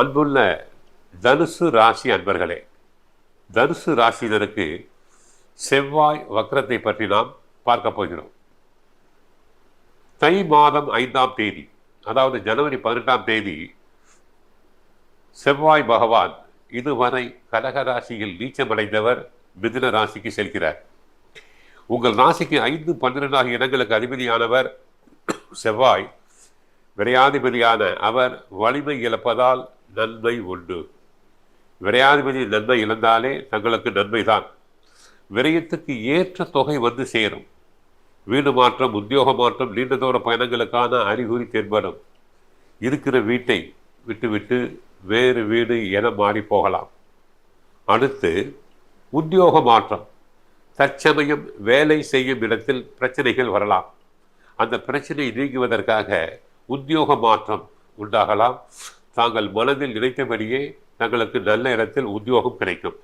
அன்புள்ள தனுசு ராசி அன்பர்களே தனுசு ராசியினருக்கு செவ்வாய் வக்கரத்தை பற்றி நாம் பார்க்க போகிறோம். தை மாதம் ஐந்தாம் தேதி அதாவது ஜனவரி பதினெட்டாம் தேதி செவ்வாய் பகவான் இதுவரை கடக ராசியில் நீச்சமடைந்தவர் மிதுன ராசிக்கு செல்கிறார். உங்கள் ராசிக்கு ஐந்து பன்னிரெண்டு ஆகிய இடங்களுக்கு அதிபதியானவர் செவ்வாய். விரையாதிபதியான அவர் வலிமை இழப்பதால் நன்மை உண்டு. விரையாதிபதி நன்மை இழந்தாலே தங்களுக்கு நன்மைதான். விரயத்துக்கு ஏற்ற தொகை வந்து சேரும். வீடு மாற்றம் உத்தியோக மாற்றம் நீண்ட தூர பயணங்களுக்கான அறிகுறி தென்படும். இருக்கிற வீட்டை விட்டுவிட்டு வேறு வீடு என மாறி போகலாம். அடுத்து உத்தியோக மாற்றம். தற்சமயம் வேலை செய்யும் இடத்தில் பிரச்சனைகள் வரலாம். அந்த பிரச்சனை நீங்குவதற்காக உத்தியோக மாற்றம் உண்டாகலாம். தாங்கள் மனதில் நினைத்தபடியே தங்களுக்கு நல்ல இடத்தில் உத்தியோகம் கிடைக்கும்.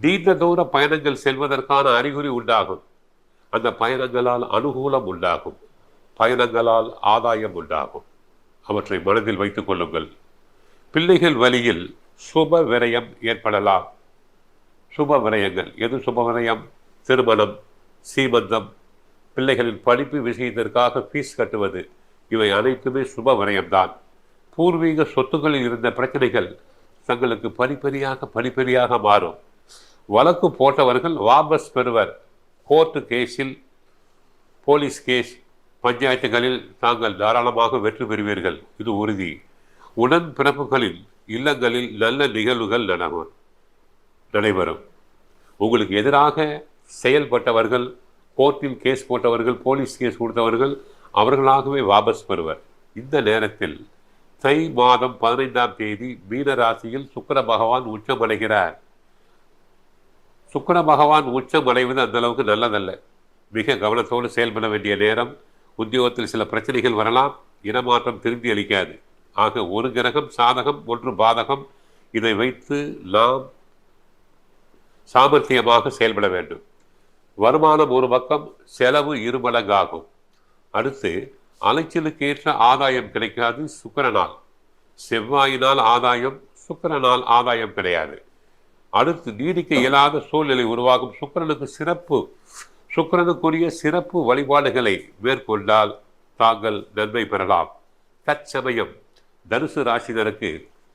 நீண்ட தூர பயணங்கள் செல்வதற்கான அறிகுறி உண்டாகும். அந்த பயணங்களால் அனுகூலம் உண்டாகும். பயணங்களால் ஆதாயம் உண்டாகும். அவற்றை மனதில் வைத்துக் கொள்ளுங்கள். பிள்ளைகள் வழியில் சுப விரயம் ஏற்படலாம். சுப விரயங்கள். எது சுப விரயம்? திருமணம் சீமந்தம் பிள்ளைகளின் படிப்பு விஷயத்திற்காக ஃபீஸ் கட்டுவது. இவை அனைத்துமே சுப விரயம்தான். பூர்வீக சொத்துக்களில் இருந்த பிரச்சனைகள் தங்களுக்கு பனிப்பரியாக பனிப்பரியாக மாறும். வழக்கு போட்டவர்கள் வாபஸ் பெறுவர். கோர்ட்டு கேஸில் போலீஸ் கேஸ் பஞ்சாயத்துகளில் தாங்கள் தாராளமாக வெற்றி பெறுவீர்கள். இது உறுதி. உடன் பிறப்புகளின் இல்லங்களில் நல்ல நிகழ்வுகள் நடக்கும் நடைபெறும். உங்களுக்கு எதிராக செயல்பட்டவர்கள் கோர்ட்டில் கேஸ் போட்டவர்கள் போலீஸ் கேஸ் கொடுத்தவர்கள் அவர்களாகவே வாபஸ் பெறுவர். இந்த நேரத்தில் தை மாதம் பதினைந்தாம் தேதி மீன ராசியில் சுக்கர பகவான் உச்சமடைகிறார். சுக்கர பகவான் உச்சம் அடைவது அந்தளவுக்கு நல்லதல்ல. மிக கவனத்தோடு செயல்பட வேண்டிய நேரம். உத்தியோகத்தில் சில பிரச்சனைகள் வரலாம். இனமாற்றம் திரும்பி அளிக்காது. ஆக ஒரு கிரகம் சாதகம் ஒன்று பாதகம். இதை வைத்து நாம் சாமர்த்தியமாக செயல்பட வேண்டும். வருமானம் ஒரு பக்கம் செலவு இருமடங்காகும். அடுத்து அலைச்சலுக்கு ஏற்ற ஆதாயம் கிடைக்காது சுக்கரனால். செவ்வாயினால் ஆதாயம் சுக்கரனால் ஆதாயம் கிடையாது. அடுத்து நீடிக்க இயலாத சூழ்நிலை உருவாகும். சுக்கரனுக்கு சிறப்பு சுக்கரனுக்குரிய சிறப்பு வழிபாடுகளை மேற்கொண்டால் தாங்கள் நன்மை பெறலாம். தற்சமயம் தனுசு ராசினருக்கு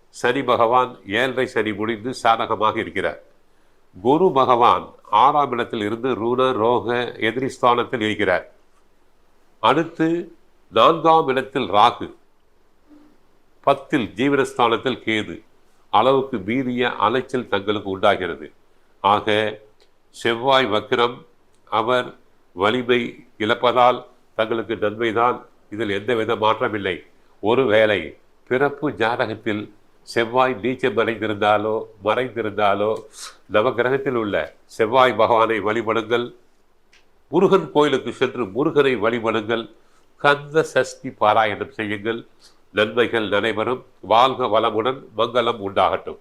சனி பகவான் ஏழரை சனி முடிந்து சாதகமாக இருக்கிறார். குரு பகவான் ஆறாம் இடத்தில் இருந்து ரூண ரோக எதிரி ஸ்தானத்தில் இருக்கிறார். அடுத்து நான்காம் இடத்தில் ராகு பத்தில் ஜீவனஸ்தானத்தில் கேது. அளவுக்கு மீறிய அலைச்சல் தங்களுக்கு உண்டாகிறது. ஆக செவ்வாய் வக்கிரம் அவர் வலிமை இழப்பதால் தங்களுக்கு நன்மைதான். இதில் எந்தவித மாற்றமில்லை ஒருவேளை பிறப்பு ஜாதகத்தில் செவ்வாய் நீச்சம் மறைந்திருந்தாலோ மறைந்திருந்தாலோ நவகிரகத்தில் உள்ள செவ்வாய் பகவானை வழிபடுங்கள். முருகன் கோயிலுக்கு சென்று முருகனை வழிபடுங்கள். கந்த சஷ்டி பாராயணம் செய்யுங்கள். நன்மைகள் நடைபெறும் வாழ்க வளமுடன். மங்களம் உண்டாகட்டும்.